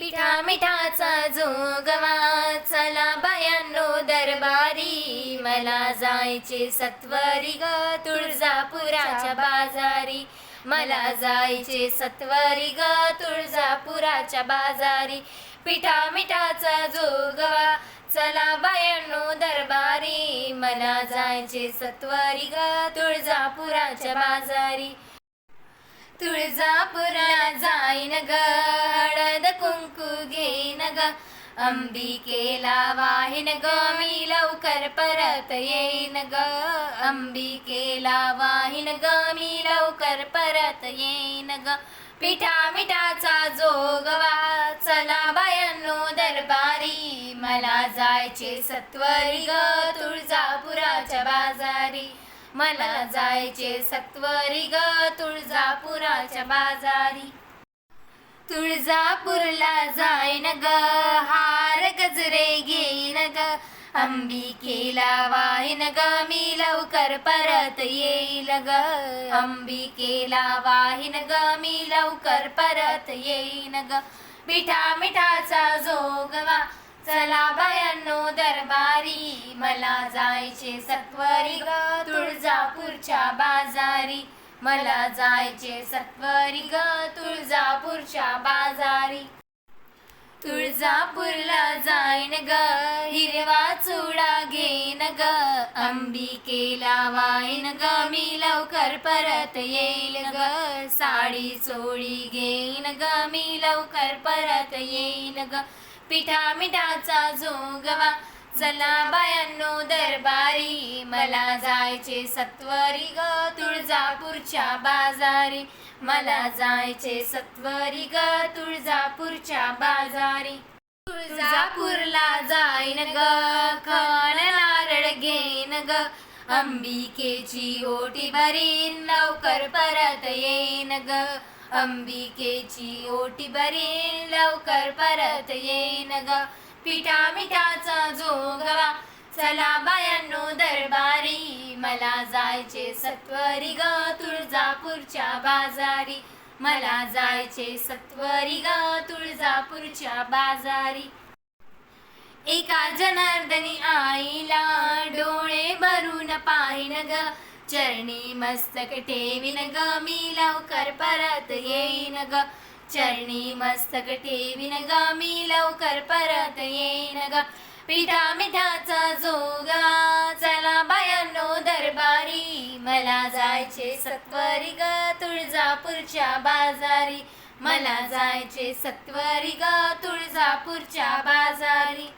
पिठा मिठाचा जोगवा चला बायांनो दरबारी. मला जायचे सत्वरी ग तुळजापुराच्या बाजारी. मला जायचे सत्वरी ग तुळजापुराच्या बाजारी. पिठा मिठाचा जोगवा चला बायांनो दरबारी. मला जायचे सत्वरी ग तुळजापुराच्या बाजारी. तुळजापुरा जाईन ग. कुंकू घेईन ग अंबिकेला वाहिन ग मी लवकर परत येईन ग अंबिकेला वाहिन ग मी लवकर परत येईन ग पिठा मिठाचा जोगवा चला बायांनो दरबारी मला जायचे सत्वरी ग तुळजापुराच्या बाजारी मला जायचे सत्वरी ग तुळजापुराच्या बाजारी तुळजापूरला जाईन ग हार गजरे घेईन ग अंबिकेला वाहीन ग मी लवकर परत येईल ग अंबिकेला वाहीन ग मी लवकर परत येईन ग मिठा मिठाचा जोगवा चला बायांनो दरबारी मला जायचे सत्वरी ग तुळजापूरच्या बाजारी. मला जायचे सत्वरी ग तुळजापूरच्या बाजारी. तुळजापूरला जाईन ग हिरवा चुडा घेईन ग अंबिकेला वाईन ग मी लवकर परत येईल ग साडी चोळी घेईन ग मी लवकर परत येईन ग पिठा मिठाचा जोगवा चला बायांनो दरबारी मला जायचे सत्वरी ग तुळजापूरच्या बाजारी. मला जायचे सत्वरी ग तुळजापूरच्या बाजारी. तुळजापूरला जाईन ग खण नारळ घेईन ग. अंबिकेची ओटी भरीन लवकर परत येईन ग. अंबिकेची ओटी भरीन लवकर परत येईन ग. पिठा मिठाचा जोगवा चला बायांनो दरबारी मला जायचे सत्वरी ग तुळजापूरच्या बाजारी. मला जायचे सत्वरी ग तुळजापूरच्या बाजारी. एका जनार्दनी आईला डोळे भरून पाहिन ग. चरणी मस्तक ठेवीन ग मी लवकर परत येईन ग. चरणी मस्तक ठेवीन ग मी लवकर परत येईन गा. पिठा मिठाचा जोगा चला बायांनो दरबारी. मला जायचे सत्वरी ग तुळजापूरच्या बाजारी. मला जायचे सत्वरी ग तुळजापूरच्या बाजारी.